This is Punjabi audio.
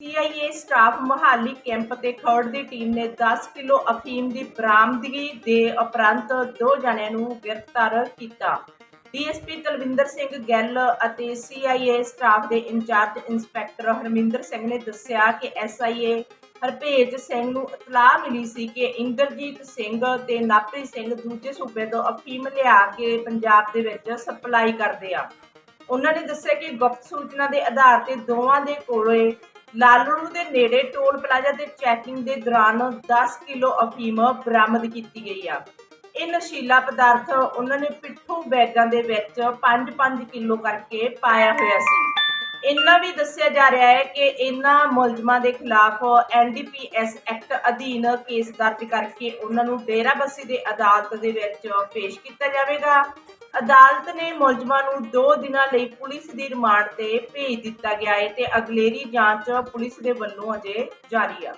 ਸੀਆਈਏ ਸਟਾਫ ਮੁਹਾਲੀ ਕੈਂਪ ਤੇ ਖੌੜ ਦੀ ਟੀਮ ਨੇ 10 ਕਿਲੋ ਅਫੀਮ ਦੀ ਬਰਾਮਦਗੀ ਦੇ ਉਪਰੰਤ ਦੋ ਜਣਿਆਂ ਨੂੰ ਗ੍ਰਿਫਤਾਰ ਕੀਤਾ। ਡੀਐਸਪੀ ਤਲਵਿੰਦਰ ਸਿੰਘ ਗਿੱਲ ਅਤੇ ਸੀਆਈਏ ਸਟਾਫ ਦੇ ਇੰਚਾਰਜ ਇੰਸਪੈਕਟਰ ਹਰਮਿੰਦਰ ਸਿੰਘ ਨੇ ਦੱਸਿਆ ਕਿ ਐਸਆਈਏ ਹਰਪੇਜ ਸਿੰਘ ਨੂੰ ਇਤਲਾਹ ਮਿਲੀ ਸੀ ਕਿ ਇੰਦਰਜੀਤ ਸਿੰਘ ਤੇ ਨਾਪਰੀ ਸਿੰਘ ਦੂਜੇ ਸੂਬੇ ਤੋਂ ਅਫੀਮ ਲਿਆ ਕੇ ਪੰਜਾਬ ਦੇ ਵਿੱਚ ਸਪਲਾਈ ਕਰਦੇ ਆ। ਉਹਨਾਂ ਨੇ ਦੱਸਿਆ ਕਿ ਗੁਪਤ ਸੂਚਨਾ ਦੇ ਆਧਾਰ ਤੇ ਦੋਵਾਂ ਦੇ ਕੋਲੇ ਲਾਲੜੂ ਦੇ ਨੇੜੇ ਟੋਲ ਪਲਾਜ਼ਾ ਤੇ ਚੈਕਿੰਗ ਦੇ ਦੌਰਾਨ 10 ਕਿਲੋ ਅਫੀਮ ਬਰਾਮਦ ਕੀਤੀ ਗਈ ਆ। ਇਹ ਨਸ਼ੀਲਾ ਪਦਾਰਥ ਉਹਨਾਂ ਨੇ ਪਿੱਠੂ ਬੈਗਾਂ ਦੇ ਵਿੱਚ 5-5 ਕਿਲੋ ਕਰਕੇ ਪਾਇਆ ਹੋਇਆ ਸੀ। ਇੰਨਾ ਵੀ ਦੱਸਿਆ ਜਾ ਰਿਹਾ ਹੈ ਕਿ ਇਹਨਾਂ ਮੁਲਜ਼ਮਾਂ ਦੇ ਖਿਲਾਫ ਐਨਡੀਪੀਐਸ ਐਕਟ ਅਧੀਨ ਕੇਸ ਦਰਜ ਕਰਕੇ ਉਹਨਾਂ ਨੂੰ ਡੇਰਾਬੱਸੀ ਦੇ ਅਦਾਲਤ ਦੇ ਵਿੱਚ ਪੇਸ਼ ਕੀਤਾ ਜਾਵੇਗਾ। ਅਦਾਲਤ ਨੇ ਮੁਲਜ਼ਮਾਂ ਨੂੰ 2 ਦਿਨਾਂ ਲਈ ਪੁਲਿਸ ਦੀ ਰਿਮਾਂਡ ਤੇ ਭੇਜ ਦਿੱਤਾ ਗਿਆ ਹੈ ਤੇ ਅਗਲੇਰੀ ਜਾਂਚ ਪੁਲਿਸ ਦੇ ਵੱਲੋਂ ਅਜੇ ਜਾਰੀ ਆ।